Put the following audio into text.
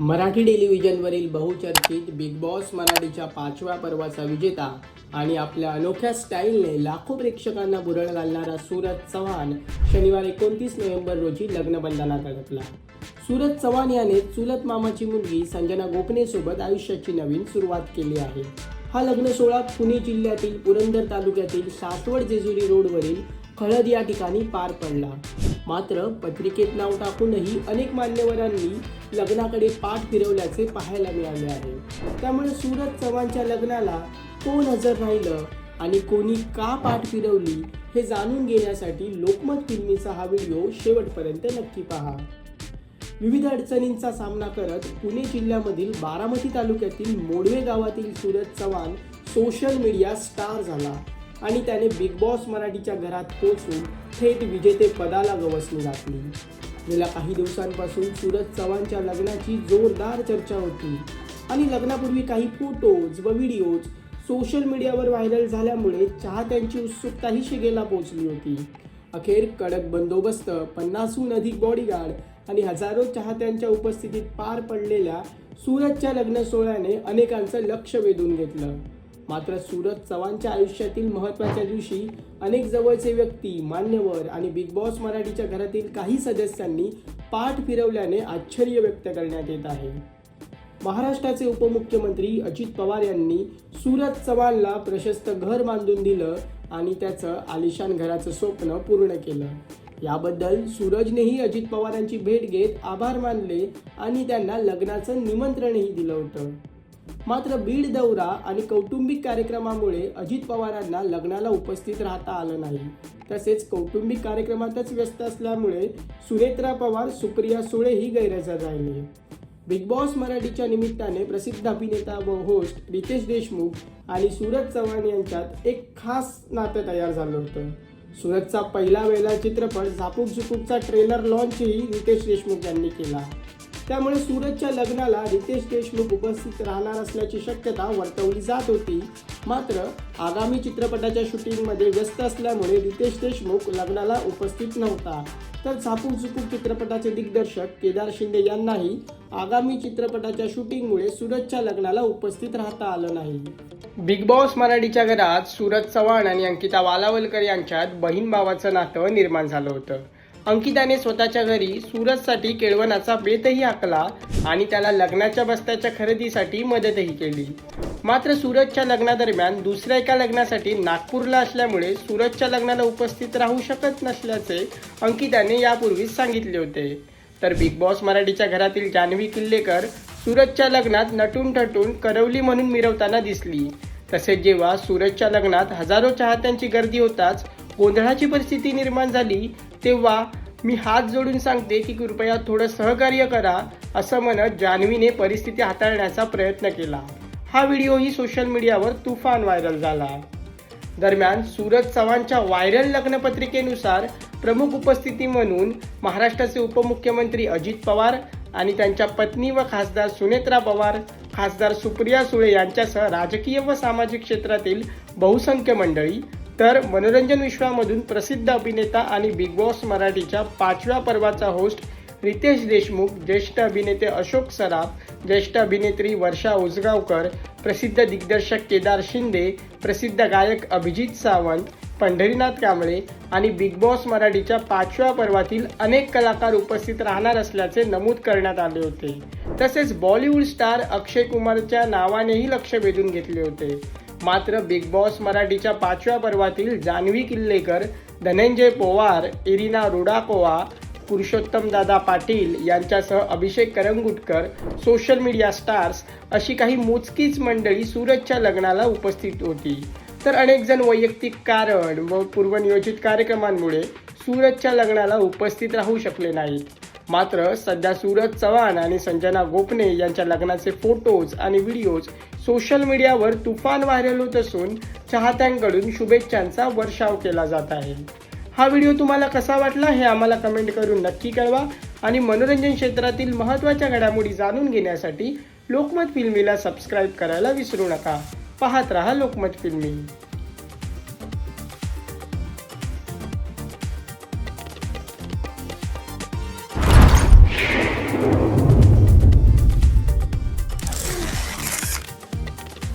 मराठी टेलिव्हिजनवरील बहुचर्चित big Boss मराठीच्या पाचव्या पर्वाचा विजेता आणि आपल्या अनोख्या स्टाईलने लाखो प्रेक्षकांना बुरळ घालणारा सूरज चव्हाण शनिवार एकोणतीस नोव्हेंबर रोजी लग्नबंधनात अडकला. सूरज चव्हाण याने चुलत मामाची मुलगी संजना गोपनेसोबत आयुष्याची नवीन सुरुवात केली आहे. हा लग्न सोहळा पुणे जिल्ह्यातील पुरंदर तालुक्यातील सासवड जेजुरी रोडवरील खळद या ठिकाणी पार पडला. मात्र पत्रिकेत नाव टाकूनही अनेक मान्यवरांनी लग्नाकडे पाठ फिरवल्याचे पाहायला मिळाले आहे. त्यामुळे सूरज चव्हाणच्या लग्नाला कोण हजर राहिलं आणि कोणी का पाठ फिरवली हे जाणून घेण्यासाठी लोकमत फिल्मीचा हा व्हिडिओ शेवटपर्यंत नक्की पहा. विविध अडचणींचा सामना करत पुणे जिल्ह्यामधील बारामती तालुक्यातील मोडवे गावातील Suraj Chavan social media star झाला. आणि त्याने बिग बॉस मराठीच्या घरात पोचून थेट विजेते पदाला गवसणी घातली. गेल्या काही दिवसांपासून सूरज चव्हाणच्या लग्नाची जोरदार चर्चा होती. आणि लग्नापूर्वी काही फोटोज व व्हिडिओज सोशल मीडियावर व्हायरल झाल्यामुळे चाहत्यांची उत्सुकताही शिगेला पोहोचली होती. अखेर कडक बंदोबस्त पन्नासहून अधिक बॉडीगार्ड आणि हजारो चाहत्यांच्या उपस्थितीत पार पडलेल्या सूरजच्या लग्न सोहळ्याने अनेकांचं लक्ष वेधून घेतलं. मात्र सूरज चव्हाणच्या आयुष्यातील महत्त्वाच्या दिवशी अनेक जवळचे व्यक्ती मान्यवर आणि बिग बॉस मराठीच्या घरातील काही सदस्यांनी पाठ फिरवल्याने आश्चर्य व्यक्त करण्यात येत आहे. महाराष्ट्राचे उपमुख्यमंत्री अजित पवार यांनी सूरज चव्हाणला प्रशस्त घर बांधून दिलं आणि त्याचं आलिशान घराचं स्वप्न पूर्ण केलं. याबद्दल सूरजनेही अजित पवारांची भेट घेत आभार मानले आणि त्यांना लग्नाचं निमंत्रणही दिलं होतं. मात्र बीड दौरा आणि कौटुंबिक कार्यक्रमामुळे अजित पवारांना लग्नाला उपस्थित राहता आलं नाही. तसेच कौटुंबिक कार्यक्रमातच व्यस्त असल्यामुळे सुनेत्रा पवार सुप्रिया सुळे ही गैरहजर राहिले. बिग बॉस मराठीच्या निमित्ताने प्रसिद्ध अभिनेता व होस्ट रितेश देशमुख आणि सूरज चव्हाण यांच्यात एक खास नातं तयार झालं होतं. सूरजचा पहिला वेळेला चित्रपट झापूक झुपूकचा ट्रेलर लॉन्चही रितेश देशमुख यांनी केला. त्यामुळे सूरजच्या लग्नाला रितेश देशमुख उपस्थित राहणार असल्याची शक्यता वर्तवली जात होती. मात्र आगामी चित्रपटाच्या शूटिंगमध्ये व्यस्त असल्यामुळे रितेश देशमुख लग्नाला उपस्थित नव्हता. तर झापूक झुपूक चित्रपटाचे दिग्दर्शक केदार शिंदे यांनाही आगामी चित्रपटाच्या शूटिंगमुळे सूरजच्या लग्नाला उपस्थित राहता आलं नाही. बिग बॉस मराठीच्या घरात सूरज चव्हाण आणि अंकिता वालावलकर यांच्यात बहीण भावाचं नातं निर्माण झालं होतं. अंकिताने स्वतःच्या घरी सूरजसाठी केळवणाचा बेतही आखला आणि त्याला लग्नाच्या बस्त्याच्या खरेदीसाठी मदतही केली. मात्र सूरजच्या लग्नादरम्यान दुसऱ्या एका लग्नासाठी नागपूरला असल्यामुळे सूरजच्या लग्नाला उपस्थित राहू शकत नसल्याचे अंकिताने यापूर्वीच सांगितले होते. तर बिग बॉस मराठीच्या घरातील जान्हवी किल्लेकर सूरजच्या लग्नात नटून ठटून करवली म्हणून मिरवताना दिसली. तसेच जेव्हा सूरजच्या लग्नात हजारो चाहत्यांची गर्दी होताच गोंधळाची परिस्थिती निर्माण झाली तेव्हा मी हात जोडून सांगते की कृपया थोडं सहकार्य करा असं म्हणत जान्हवीने परिस्थिती हाताळण्याचा प्रयत्न केला. हा व्हिडिओही सोशल मीडियावर तुफान व्हायरल झाला. दरम्यान सूरज चव्हाणच्या व्हायरल लग्नपत्रिकेनुसार प्रमुख उपस्थिती म्हणून महाराष्ट्राचे उपमुख्यमंत्री अजित पवार आणि त्यांच्या पत्नी व खासदार सुनेत्रा पवार खासदार सुप्रिया सुळे यांच्यासह राजकीय व सामाजिक क्षेत्रातील बहुसंख्य मंडळी तर मनोरंजन विश्वामधून प्रसिद्ध अभिनेता आणि बिग बॉस मराठीच्या पाचव्या पर्वाचा होस्ट रितेश देशमुख ज्येष्ठ अभिनेते अशोक सराफ ज्येष्ठ अभिनेत्री वर्षा उजगावकर प्रसिद्ध दिग्दर्शक केदार शिंदे प्रसिद्ध गायक अभिजित सावंत पंढरीनाथ कांबळे आणि बिग बॉस मराठीच्या पाचव्या पर्वातील अनेक कलाकार उपस्थित राहणार असल्याचे नमूद करण्यात आले होते. तसेच बॉलिवूड स्टार अक्षय कुमारच्या नावानेही लक्ष वेधून घेतले होते. मात्र बिग बॉस मराठीच्या पाचव्या पर्वातील जान्हवी किल्लेकर धनंजय पोवार इरिना रुडाकोवा पुरुषोत्तम दादा पाटील यांच्यासह Abhishek Karangutkar social media stars अशी काही मोजकीच मंडळी सूरजच्या लग्नाला उपस्थित होती. तर अनेक जण वैयक्तिक कारण व पूर्वनियोजित कार्यक्रमांमुळे सूरजच्या लग्नाला उपस्थित राहू शकले नाहीत. मात्र सध्या सूरज चव्हाण आणि संजना गोपने यांच्या लग्नाचे फोटोज आणि व्हिडिओज सोशल मीडियावर तुफान व्हायरल होत असून चाहत्यांकडून शुभेच्छांचा वर्षाव केला जात आहे. हा व्हिडिओ तुम्हाला कसा वाटला हे आम्हाला कमेंट करून नक्की कळवा आणि मनोरंजन क्षेत्रातील महत्त्वाच्या घडामोडी जाणून घेण्यासाठी लोकमत फिल्मीला सबस्क्राईब करायला विसरू नका. पाहत रहा लोकमत फिल्मी.